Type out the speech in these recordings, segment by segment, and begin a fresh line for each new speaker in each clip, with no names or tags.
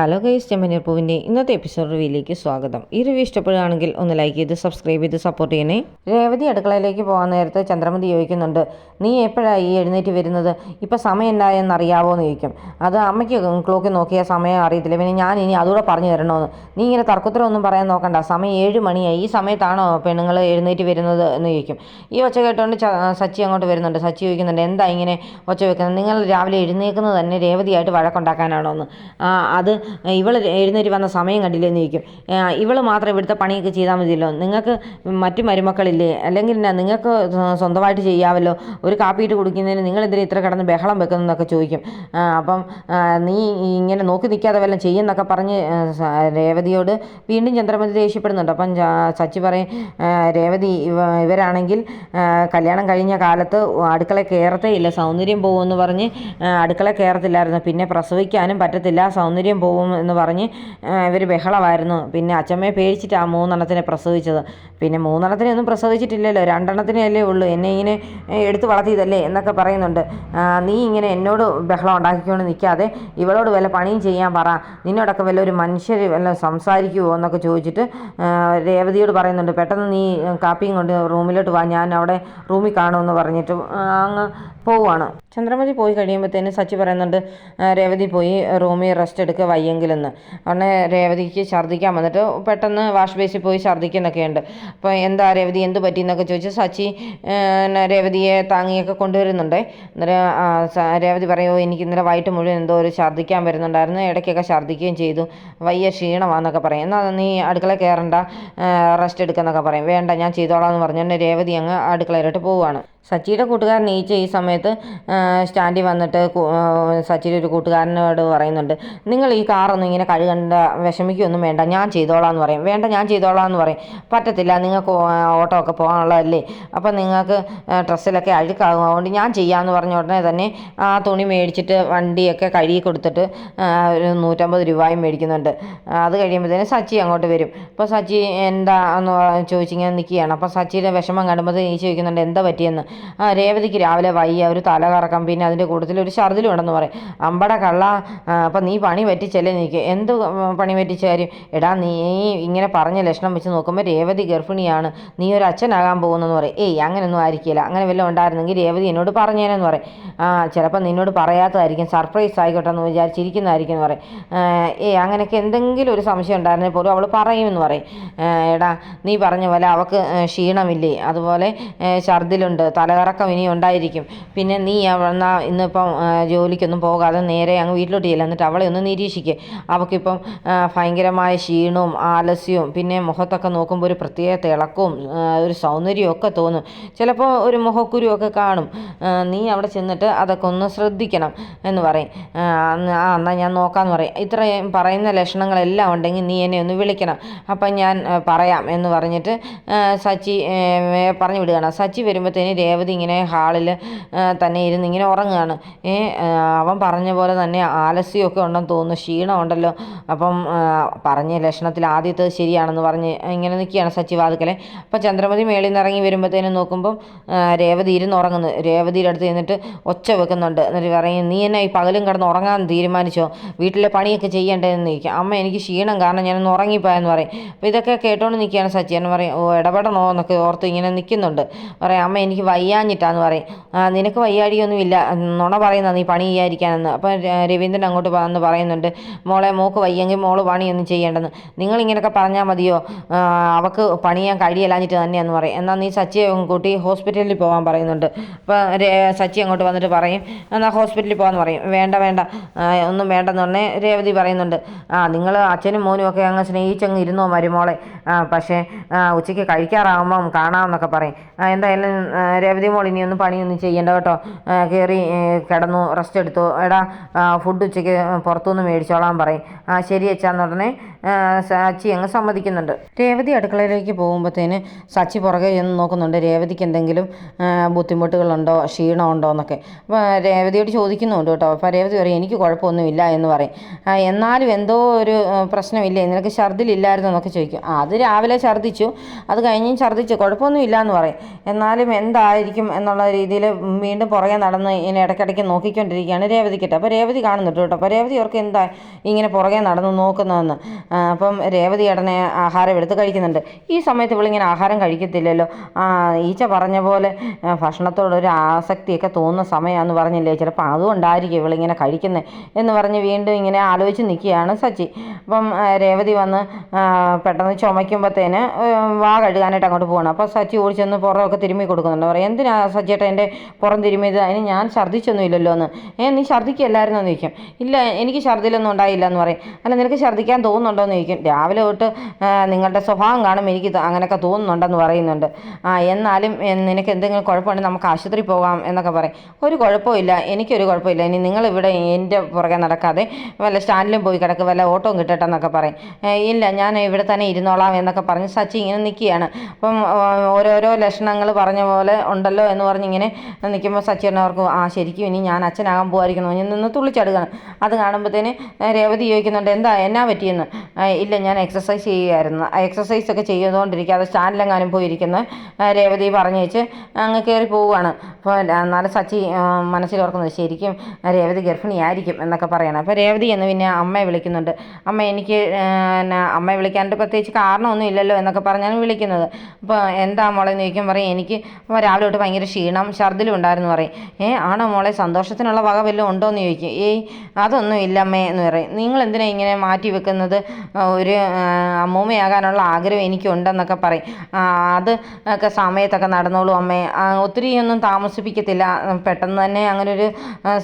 Hello guys ചെമ്മനീർ പൂവിന്റെ ഇന്നത്തെ episode റിവ്യൂയിലേക്ക് സ്വാഗതം. ഈ റിവ്യൂ ഇഷ്ടപ്പെടുകയാണെങ്കിൽ ഒന്ന് ലൈക്ക് ചെയ്ത് സബ്സ്ക്രൈബ് ചെയ്ത് സപ്പോർട്ട് ചെയ്യണേ. രേവതി അടുക്കളയിലേക്ക് പോകാൻ നേരത്തെ ചന്ദ്രമതി ചോദിക്കുന്നുണ്ട് നീ എപ്പോഴാണ് ഈ എഴുന്നേറ്റ് വരുന്നത്? ഇപ്പം സമയം എന്തായെന്ന് അറിയാവോ? എന്ന് ചോദിക്കും. അത് അമ്മയ്ക്ക് ക്ലോക്ക് നോക്കിയാൽ സമയം അറിയത്തില്ല. പിന്നെ ഞാൻ ഇനി അതുകൂടെ പറഞ്ഞു തരണമെന്ന് നീ ഇങ്ങനെ തർക്കത്തിലൊന്നും പറയാൻ നോക്കണ്ട. സമയം ഏഴ് മണിയായി. ഈ സമയത്താണോ പെണ്ണുങ്ങൾ എഴുന്നേറ്റ് വരുന്നത്? എന്ന് ചോദിക്കും. ഈ ഒച്ച കേട്ടുകൊണ്ട് സച്ചി അങ്ങോട്ട് വരുന്നുണ്ട്. സച്ചി ചോദിക്കുന്നുണ്ട് എന്താ ഇങ്ങനെ ഒച്ച വെക്കുന്നത്? നിങ്ങൾ രാവിലെ എഴുന്നേക്കുന്നത് തന്നെ രേവതിയായിട്ട് വഴക്കുണ്ടാക്കാനാണോ എന്ന് അത് ഇവൾ എഴുന്നേറ്റ് വന്ന സമയം കണ്ടില്ലെന്ന് ചോദിക്കും. ഇവൾ മാത്രം ഇവിടുത്തെ പണിയൊക്കെ ചെയ്താൽ മതിയല്ലോ. നിങ്ങൾക്ക് മറ്റു മരുമക്കളില്ലേ? അല്ലെങ്കിൽ എന്നാ നിങ്ങൾക്ക് സ്വന്തമായിട്ട് ചെയ്യാമല്ലോ ഒരു കാപ്പിയിട്ട് കൊടുക്കുന്നതിന് എന്തിനാ ഇത്ര കിടന്ന് ബഹളം വെക്കുന്നതെന്നൊക്കെ ചോദിക്കും. അപ്പം നീ ഇങ്ങനെ നോക്കി നിൽക്കാതെ വല്ലതും ചെയ്യുന്നൊക്കെ പറഞ്ഞ് രേവതിയോട് വീണ്ടും ചന്ദ്രമതി ദേഷ്യപ്പെടുന്നുണ്ട്. അപ്പം സച്ചി പറയും രേവതി ഇവ ഇവരാണെങ്കിൽ കല്യാണം കഴിഞ്ഞ കാലത്ത് അടുക്കള കയറത്തേ ഇല്ല. സൗന്ദര്യം പോകുമെന്ന് പറഞ്ഞ് അടുക്കള കയറത്തില്ലായിരുന്നു. പിന്നെ പ്രസവിക്കാനും പറ്റത്തില്ല. സൗന്ദര്യം പോകും എന്ന് പറഞ്ഞ് ഇവർ ബഹളമായിരുന്നു. പിന്നെ അച്ഛമ്മയെ പേടിച്ചിട്ട് ആ മൂന്നെണ്ണത്തിനെ പ്രസവിച്ചത്. പിന്നെ മൂന്നെണ്ണത്തിനെ ഒന്നും പ്രസവിച്ചിട്ടില്ലല്ലോ. രണ്ടെണ്ണത്തിനല്ലേ ഉള്ളൂ. എന്നെ ഇങ്ങനെ എടുത്ത് വളർത്തിയതല്ലേ എന്നൊക്കെ പറയുന്നുണ്ട്. നീ ഇങ്ങനെ എന്നോട് ബഹളം ഉണ്ടാക്കിക്കൊണ്ട് നിൽക്കാതെ ഇവളോട് വല്ല പണിയും ചെയ്യാൻ പറ. നിന്നോടൊക്കെ വല്ല ഒരു മനുഷ്യർ വല്ല സംസാരിക്കുമോ എന്നൊക്കെ ചോദിച്ചിട്ട് രേവതിയോട് പറയുന്നുണ്ട്. പെട്ടെന്ന് നീ കാപ്പിയും കൊണ്ട് റൂമിലോട്ട് വാ. ഞാൻ അവിടെ റൂമിൽ കാണുമെന്ന് പറഞ്ഞിട്ട് അങ്ങ് പോവുകയാണ് ചന്ദ്രമതി പോയി കഴിയുമ്പോഴത്തേന് സച്ചി പറയുന്നുണ്ട് രേവതി പോയി റൂമിൽ റെസ്റ്റ് എടുക്കുക വയ്യെങ്കിലെന്ന് ഉടനെ രേവതിക്ക് ഛർദ്ദിക്കാൻ വന്നിട്ട് പെട്ടെന്ന് വാഷ് ബേസിൽ പോയി ഛർദ്ദിക്കുന്നൊക്കെയുണ്ട്. അപ്പോൾ എന്താ രേവതി എന്ത് പറ്റി എന്നൊക്കെ ചോദിച്ച് സച്ചി രേവതിയെ താങ്ങിയൊക്കെ കൊണ്ടുവരുന്നുണ്ട്. അന്നേരം രേവതി പറയുമോ എനിക്ക് ഇന്നലെ വൈകിട്ട് മുഴുവൻ എന്തോ ഒരു ഛർദ്ദിക്കാൻ വരുന്നുണ്ടായിരുന്നു. ഇടയ്ക്കൊക്കെ ഛർദ്ദിക്കുകയും ചെയ്തു. വയ്യ ക്ഷീണമാണെന്നൊക്കെ പറയും. എന്നാൽ നീ അടുക്കള കയറണ്ട റെസ്റ്റ് എടുക്കുന്നൊക്കെ പറയും. വേണ്ട ഞാൻ ചെയ്തോളാം എന്ന് പറഞ്ഞുകൊണ്ട് രേവതി അങ്ങ് അടുക്കളയിലോട്ട് പോവുകയാണ്. സച്ചിയുടെ കൂട്ടുകാരൻ ഈച്ച ഈ സമയത്ത് സ്റ്റാൻഡിൽ വന്നിട്ട് സച്ചിയുടെ ഒരു കൂട്ടുകാരനോട് പറയുന്നുണ്ട് നിങ്ങൾ ഈ കാറൊന്നും ഇങ്ങനെ കഴുകണ്ട വിഷമിക്കൊന്നും വേണ്ട ഞാൻ ചെയ്തോളാം എന്ന് പറയും. വേണ്ട ഞാൻ ചെയ്തോളാം എന്ന് പറയും. പറ്റത്തില്ല നിങ്ങൾക്ക് ഓട്ടോ ഒക്കെ പോകാനുള്ളതല്ലേ അപ്പം നിങ്ങൾക്ക് ഡ്രസ്സിലൊക്കെ അഴുക്കാകും അതുകൊണ്ട് ഞാൻ ചെയ്യാമെന്ന് പറഞ്ഞ ഉടനെ തന്നെ ആ തുണി മേടിച്ചിട്ട് വണ്ടിയൊക്കെ കഴുകി കൊടുത്തിട്ട് ഒരു നൂറ്റമ്പത് രൂപയും മേടിക്കുന്നുണ്ട്. അത് കഴിയുമ്പോഴത്തേനും സച്ചി അങ്ങോട്ട് വരും. അപ്പോൾ സച്ചി എന്താ എന്ന് ചോദിച്ചിങ്ങനെ നിൽക്കുകയാണ് അപ്പോൾ സച്ചിയുടെ വിഷമം കാണുമ്പോൾ ഈ ചോദിക്കുന്നുണ്ട് എന്താ പറ്റിയെന്ന്? രേവതിക്ക് രാവിലെ വയ്യ ഒരു തല കറക്കം പിന്നെ അതിന്റെ കൂട്ടത്തിൽ ഒരു ഛർദിലും ഉണ്ടെന്ന് പറയും. അമ്പട കള്ള അപ്പം നീ പണി പറ്റിച്ചല്ലേ നീക്ക് എന്ത് പണി പറ്റിച്ച കാര്യം? എടാ നീ ഇങ്ങനെ പറഞ്ഞ ലക്ഷണം വെച്ച് നോക്കുമ്പോൾ രേവതി ഗർഭിണിയാണ്. നീ ഒരു അച്ഛനാകാൻ പോകുന്നെന്ന് പറയും. ഏയ് അങ്ങനെയൊന്നും ആയിരിക്കില്ല. അങ്ങനെ വല്ലതും ഉണ്ടായിരുന്നെങ്കിൽ രേവതി എന്നോട് പറഞ്ഞേനെന്ന് പറയും. ആ ചിലപ്പോൾ നിന്നോട് പറയാത്തതായിരിക്കും. സർപ്രൈസ് ആയിക്കോട്ടെ എന്ന് വിചാരിച്ചിരിക്കുന്നതായിരിക്കും എന്ന് പറയും. ഏ അങ്ങനെയൊക്കെ എന്തെങ്കിലും ഒരു സംശയം ഉണ്ടായിരുന്നെങ്കിൽ പോലും അവൾ പറയുമെന്ന് പറയും. എടാ നീ പറഞ്ഞ പോലെ അവൾക്ക് ക്ഷീണമില്ലേ? അതുപോലെ ഛർദിലുണ്ട്. തലകറക്കം ഇനി ഉണ്ടായിരിക്കും. പിന്നെ നീ എന്നാ ഇന്നിപ്പം ജോലിക്കൊന്നും പോകാതെ നേരെ അങ്ങ് വീട്ടിലോട്ട് ചെല്ലാം എന്നിട്ട് അവളെ ഒന്ന് നിരീക്ഷിക്കുക അവൾക്കിപ്പം ഭയങ്കരമായ ക്ഷീണവും ആലസ്യവും പിന്നെ മുഖത്തൊക്കെ നോക്കുമ്പോൾ ഒരു പ്രത്യേക തിളക്കവും ഒരു സൗന്ദര്യവും ഒക്കെ തോന്നും. ചിലപ്പോൾ ഒരു മുഖക്കുരുവൊക്കെ കാണും. നീ അവിടെ ചെന്നിട്ട് അതൊക്കെ ഒന്ന് ശ്രദ്ധിക്കണം എന്ന് പറയും. ആ, എന്നാൽ ഞാൻ നോക്കാമെന്ന് പറയും. ഇത്രയും പറയുന്ന ലക്ഷണങ്ങളെല്ലാം ഉണ്ടെങ്കിൽ നീ എന്നെ ഒന്ന് വിളിക്കണം. അപ്പം ഞാൻ പറയാം എന്ന് പറഞ്ഞിട്ട് സച്ചി പറഞ്ഞു വിടുകയാണ്. സച്ചി വരുമ്പോഴത്തേന് രേവതി ഇങ്ങനെ ഹാളിൽ തന്നെ ഇരുന്ന് ഇങ്ങനെ ഉറങ്ങുകയാണ്. ഏ, അവൻ പറഞ്ഞ പോലെ തന്നെ ആലസ്യമൊക്കെ ഉണ്ടെന്ന് തോന്നുന്നു. ക്ഷീണം ഉണ്ടല്ലോ അപ്പം പറഞ്ഞ ലക്ഷണത്തിൽ ആദ്യത്തെ ശരിയാണെന്ന് പറഞ്ഞ് ഇങ്ങനെ നിൽക്കുകയാണ് സച്ചിവാതുക്കലെ അപ്പം ചന്ദ്രമതി മേളിൽ നിന്ന് ഇറങ്ങി വരുമ്പോഴത്തേനും നോക്കുമ്പം രേവതി ഇരുന്ന് ഉറങ്ങുന്നു. രേവതിയുടെ അടുത്ത് ചെന്നിട്ട് ഒച്ച വെക്കുന്നുണ്ട്. എന്നിട്ട് പറയും നീ എന്നെ ഈ പകലും കിടന്ന് ഉറങ്ങാൻ തീരുമാനിച്ചോ? വീട്ടിലെ പണിയൊക്കെ ചെയ്യേണ്ടതെന്ന് ചോദിക്കും അമ്മ എനിക്ക് ക്ഷീണം കാരണം ഞാനൊന്ന് ഉറങ്ങിപ്പോയെന്ന് പറയും. അപ്പോൾ ഇതൊക്കെ കേട്ടോണ്ട് നിൽക്കുകയാണ് സച്ചി. എന്ന് പറയും ഓ ഇടപെടണോ? എന്നൊക്കെ ഓർത്ത് ഇങ്ങനെ നിൽക്കുന്നുണ്ട്. പറയാം അമ്മ എനിക്ക് വയ്യാഞ്ഞിട്ടാന്ന് പറയും. നിനക്ക് വയ്യാടിയൊന്നുമില്ല നുണ പറയുന്ന നീ പണി ചെയ്യാതിരിക്കാനെന്ന്. അപ്പം രവീന്ദ്രൻ അങ്ങോട്ട് വന്ന് പറയുന്നുണ്ട് മോളെ മോക്ക് വയ്യെങ്കിൽ മോൾ പണിയൊന്നും ചെയ്യേണ്ടെന്ന്. നിങ്ങൾ ഇങ്ങനെയൊക്കെ പറഞ്ഞാൽ മതിയോ അവക്ക് പണിയാൻ കഴിയലാഞ്ഞിട്ട് തന്നെയെന്ന് പറയും. എന്നാൽ നീ സച്ചിയെ കൂട്ടി ഹോസ്പിറ്റലിൽ പോകാൻ പറയുന്നുണ്ട്. അപ്പം സച്ചി അങ്ങോട്ട് വന്നിട്ട് പറയും എന്നാൽ ഹോസ്പിറ്റലിൽ പോകാമെന്ന് പറയും. വേണ്ട വേണ്ട. ഒന്നും വേണ്ടെന്ന് പറഞ്ഞേ രേവതി പറയുന്നുണ്ട്. ആ നിങ്ങൾ അച്ഛനും മോനും ഒക്കെ അങ്ങ് സ്നേഹിച്ചങ്ങ് ഇരുന്നോ മരുമോളെ? പക്ഷേ ഉച്ചയ്ക്ക് കഴിക്കാറാകുമ്പം കാണാമെന്നൊക്കെ പറയും. എന്തായാലും രവതി മോൾ ഇനിയൊന്നും പണിയൊന്നും ചെയ്യേണ്ട കേട്ടോ. കയറി കിടന്നു റെസ്റ്റ് എടുത്തു. എടാ ഫുഡ് ഉച്ചയ്ക്ക് പുറത്തുനിന്ന് മേടിച്ചോളാൻ പറയും. ശരി അച്ഛാന്ന് ഉടനെ സച്ചി അങ്ങ് സമ്മതിക്കുന്നുണ്ട്. രേവതി അടുക്കളയിലേക്ക് പോകുമ്പോഴത്തേന് സച്ചി പുറകെ ചെന്ന് നോക്കുന്നുണ്ട്. രേവതിക്ക് എന്തെങ്കിലും ബുദ്ധിമുട്ടുകളുണ്ടോ ക്ഷീണമുണ്ടോ എന്നൊക്കെ. അപ്പോൾ രേവതിയോട് ചോദിക്കുന്നുണ്ട് കേട്ടോ. അപ്പോൾ രേവതി പറയും എനിക്ക് കുഴപ്പമൊന്നുമില്ല എന്ന് പറയും. എന്നാലും എന്തോ ഒരു പ്രശ്നമില്ലേ? നിനക്ക് ഛർദിലില്ലായിരുന്നു എന്നൊക്കെ ചോദിക്കും. അത് രാവിലെ ഛർദ്ദിച്ചു. അത് കഴിഞ്ഞും ഛർദ്ദിച്ചു. കുഴപ്പമൊന്നുമില്ല എന്ന് പറയും. എന്നാലും എന്തായിരിക്കും എന്നുള്ള രീതിയിൽ വീണ്ടും പുറകെ നടന്ന് ഇങ്ങനെ ഇടയ്ക്കിടയ്ക്ക് നോക്കിക്കൊണ്ടിരിക്കുകയാണ് രേവതിക്കിട്ട് അപ്പോൾ രേവതി കാണുന്നുണ്ട് കേട്ടോ. അപ്പോൾ രേവതി അവർക്ക് എന്താ ഇങ്ങനെ പുറകെ നടന്ന് നോക്കുന്നതെന്ന്? അപ്പം രേവതി ഉടനെ ആഹാരം എടുത്ത് കഴിക്കുന്നുണ്ട്. ഈ സമയത്ത് ഇവളിങ്ങനെ ആഹാരം കഴിക്കത്തില്ലല്ലോ. ഈച്ച പറഞ്ഞ പോലെ ഭക്ഷണത്തോടൊരു ആസക്തിയൊക്കെ തോന്നുന്ന സമയമാണെന്ന് പറഞ്ഞില്ലേ? ചിലപ്പോൾ അതുകൊണ്ടായിരിക്കും ഇവളിങ്ങനെ കഴിക്കുന്നത് എന്ന് പറഞ്ഞ് വീണ്ടും ഇങ്ങനെ ആലോചിച്ച് നിൽക്കുകയാണ് സച്ചി. അപ്പം രേവതി വന്ന് പെട്ടെന്ന് പെട്ടെന്ന് ചുമയ്ക്കുമ്പോഴത്തേന് വാ കഴുകാനായിട്ട് അങ്ങോട്ട് പോകണം അപ്പോൾ സച്ചി ഓടിച്ചെന്ന് പുറമൊക്കെ തിരുമ്മി കൊടുക്കുന്നുണ്ട്. പറയും എന്തിനാ സച്ചിയേട്ട എന്റെ പുറം തിരുമ്മിയത്? അതിന് ഞാൻ ഛർദ്ദിച്ചൊന്നും ഇല്ലല്ലോ എന്ന്. ഏ നീ ഛർദ്ദിക്കല്ലായിരുന്നോ? എന്ന് ചോദിക്കും. ഇല്ല എനിക്ക് ഛർദ്ദിലൊന്നും ഉണ്ടായില്ല എന്ന് പറയും. അല്ല നിനക്ക് ഛർദ്ദിക്കാൻ തോന്നുന്നുണ്ടോ? എന്ന് ചോദിക്കും. രാവിലെ തൊട്ട് നിങ്ങളുടെ സ്വഭാവം കാണും എനിക്ക് അങ്ങനെയൊക്കെ തോന്നുന്നുണ്ടെന്ന് പറയുന്നുണ്ട്. ആ എന്നാലും നിനക്ക് എന്തെങ്കിലും കുഴപ്പമുണ്ടെങ്കിൽ നമുക്ക് ആശുപത്രി പോകാം എന്നൊക്കെ പറയും. ഒരു കുഴപ്പമില്ല എനിക്കൊരു കുഴപ്പമില്ല ഇനി നിങ്ങളിവിടെ എന്റെ പുറകെ നടക്കാതെ വല്ല സ്റ്റാൻഡിലും പോയി കിടക്കുക വല്ല ഓട്ടവും കിട്ടട്ടെന്നൊക്കെ പറയും. ഇല്ല ഞാൻ ഇവിടെ തന്നെ ഇരുന്നോളാം എന്നൊക്കെ പറഞ്ഞ് സച്ചി ഇങ്ങനെ നിൽക്കുകയാണ് അപ്പം ഓരോരോ ലക്ഷണങ്ങൾ പറഞ്ഞ പോലെ ഉണ്ടല്ലോ എന്ന് പറഞ്ഞ് ഇങ്ങനെ നിൽക്കുമ്പോൾ സച്ചി അവർക്ക് ആ ശരിക്കും ഇനി ഞാൻ അച്ഛനാകാൻ പോകാതിരിക്കുന്നു ഞാൻ നിന്ന് തുള്ളിച്ചെടുക്കണം. അത് കാണുമ്പോഴത്തേന് രേവതി ചോദിക്കുന്നുണ്ട് എന്താ എന്നാ പറ്റിയെന്ന്? ഇല്ല ഞാൻ എക്സസൈസ് ചെയ്യുമായിരുന്നു എക്സസൈസ് ഒക്കെ ചെയ്തുകൊണ്ടിരിക്കാതെ സ്റ്റാൻഡിലെങ്ങാനും പോയിരിക്കുന്ന. രേവതി പറഞ്ഞു വെച്ച് അങ്ങ് കയറി പോവുകയാണ്. അപ്പോൾ എന്നാലും സച്ചി മനസ്സിൽ ഓർക്കുന്നത് ശരിക്കും രേവതി ഗർഭിണിയായിരിക്കും എന്നൊക്കെ പറയണം. അപ്പോൾ രേവതി എന്ന് പിന്നെ അമ്മയെ വിളിക്കുന്നുണ്ട്. അമ്മ എനിക്ക് എന്നാ അമ്മയെ വിളിക്കാണ്ട് പ്രത്യേകിച്ച് കാരണമൊന്നും ഇല്ലല്ലോ എന്നൊക്കെ പറഞ്ഞാണ് വിളിക്കുന്നത്. അപ്പോൾ എന്താ മോളെ എന്ന് ചോദിക്കാൻ പറയും എനിക്ക് രാവിലെ തൊട്ട് ഭയങ്കര ക്ഷീണം ഛർദിലും ഉണ്ടായിരുന്നു പറയും. ഏ ആണോ മോളെ? സന്തോഷത്തിനുള്ള വക വല്ലതും ഉണ്ടോ എന്ന് ചോദിക്കും. ഏയ് അതൊന്നും ഇല്ലമ്മേ എന്ന് പറയും. നിങ്ങൾ എന്തിനാ ഇങ്ങനെ മാറ്റി വെക്കുന്നത്? ഒരു അമ്മൂമ്മയാകാനുള്ള ആഗ്രഹം എനിക്കുണ്ടെന്നൊക്കെ പറയും. അത് ഒക്കെ സമയത്തൊക്കെ നടന്നോളൂ അമ്മേ. ഒത്തിരി ഒന്നും താമസിപ്പിക്കത്തില്ല. പെട്ടെന്ന് തന്നെ അങ്ങനെ ഒരു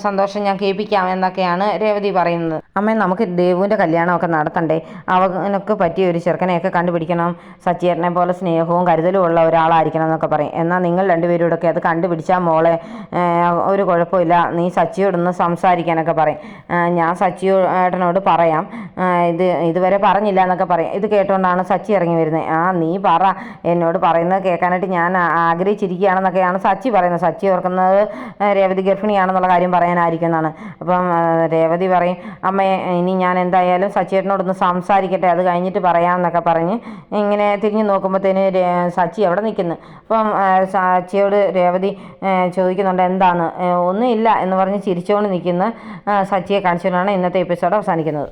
സന്തോഷം ഞാൻ കേൾപ്പിക്കാം എന്നൊക്കെയാണ് രേവതി പറയുന്നത്. അമ്മേ നമുക്ക് ദേവുവിന്റെ കല്യാണമൊക്കെ നടത്തണ്ടേ? അവനൊക്കെ പറ്റിയ ഒരു ചെറുക്കനെയൊക്കെ കണ്ടുപിടിക്കണം. സച്ചിയേട്ടനെ പോലെ സ്നേഹവും കരുതലും ഉള്ള ഒരാളായിരിക്കണം എന്നൊക്കെ പറയും. എന്നാൽ നിങ്ങൾ രണ്ടുപേരോടൊക്കെ അത് കണ്ടുപിടിച്ചാൽ മോളെ ഒരു കുഴപ്പമില്ല. നീ സച്ചിയോടൊന്ന് സംസാരിക്കാനൊക്കെ പറയും. ഞാൻ സച്ചിയോടനോട് പറയാം. ഇത് ഇതുവരെ പറഞ്ഞില്ല എന്നൊക്കെ പറയും. ഇത് കേട്ടുകൊണ്ടാണ് സച്ചി ഇറങ്ങി വരുന്നത് ആ നീ പറ. എന്നോട് പറയുന്നത് കേൾക്കാനായിട്ട് ഞാൻ ആഗ്രഹിച്ചിരിക്കുകയാണെന്നൊക്കെയാണ് സച്ചി പറയുന്നത്. സച്ചി ഓർക്കുന്നത് രേവതി ഗർഭിണിയാണെന്നുള്ള കാര്യം പറയാനായിരിക്കും എന്നാണ്. അപ്പം രേവതി പറയും അമ്മയെ ഇനി ഞാൻ എന്തായാലും സച്ചിയേട്ടനോടൊന്ന് സംസാരിക്കട്ടെ. അത് കഴിഞ്ഞിട്ട് പറയാമെന്നൊക്കെ പറഞ്ഞ് ഇങ്ങനെ തിരിഞ്ഞു നോക്കുമ്പോഴത്തേന് സച്ചി അവിടെ നിൽക്കുന്നു അപ്പം സച്ചിയോട് രേവതി ചോദിക്കുന്നുണ്ട് എന്താണ്? ഒന്നുമില്ല എന്ന് പറഞ്ഞ് ചിരിച്ചുകൊണ്ട് നിൽക്കുന്ന സച്ചിയെ കാണിച്ചുകൊണ്ടാണ് ഇന്നത്തെ എപ്പിസോഡ് അവസാനിക്കുന്നത്.